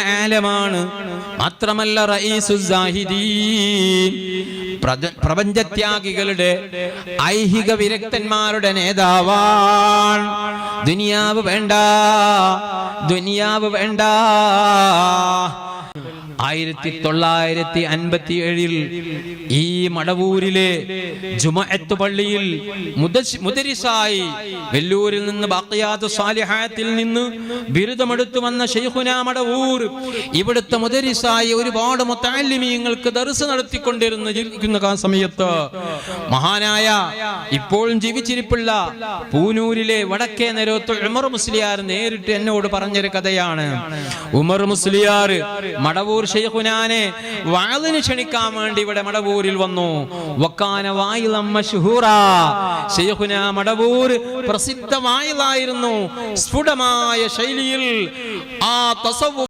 ആലമാണ്. മാത്രമല്ല പ്രപഞ്ചത്യാഗികളുടെ ഐഹിക വിരക്തന്മാരുടെ നേതാവാണ് ദുനിയാവ് വേണ്ട ദുനിയാവ് വേണ്ട. ആയിരത്തി തൊള്ളായിരത്തി അൻപത്തി ഏഴിൽ ഈ മടവൂരിലെ ജുമഅത്ത് പള്ളിയിൽ മുദരിസായി വെല്ലൂരിൽ നിന്ന് ബാക്കിയാത്ത് സാലിഹായത്തിൽ നിന്ന് ബിരുദമെടുത്തു വന്ന ഷെയ്ഖുന മടവൂർ ഇവിടുത്തെ മുദരിസായി ഒരുപാട് മുത്താലിമീങ്ങൾക്ക് ദർസ് നടത്തിക്കൊണ്ടിരുന്ന സമയത്ത് മഹാനായ ഇപ്പോഴും ജീവിച്ചിരിപ്പുള്ള പൂനൂരിലെ വടക്കേ നേരത്ത് ഉമർ മുസ്ലിയാർ നേരിട്ട് എന്നോട് പറഞ്ഞൊരു കഥയാണ്. ഉമർ മുസ്ലിയാർ മടവൂർ ഷെയ്ഖുനാനെ വാളിന് ക്ഷണിക്കാൻ വേണ്ടി ഇവിടെ മടവൂരിൽ വന്നു. വക്കാന വായിലമ്മ ഷുഹൂറ ഷെയ്ഖുന മടവൂർ പ്രസിദ്ധ വായിലായിരുന്നു. സ്ഫുടമായ ശൈലിയിൽ ആ തസവ്വു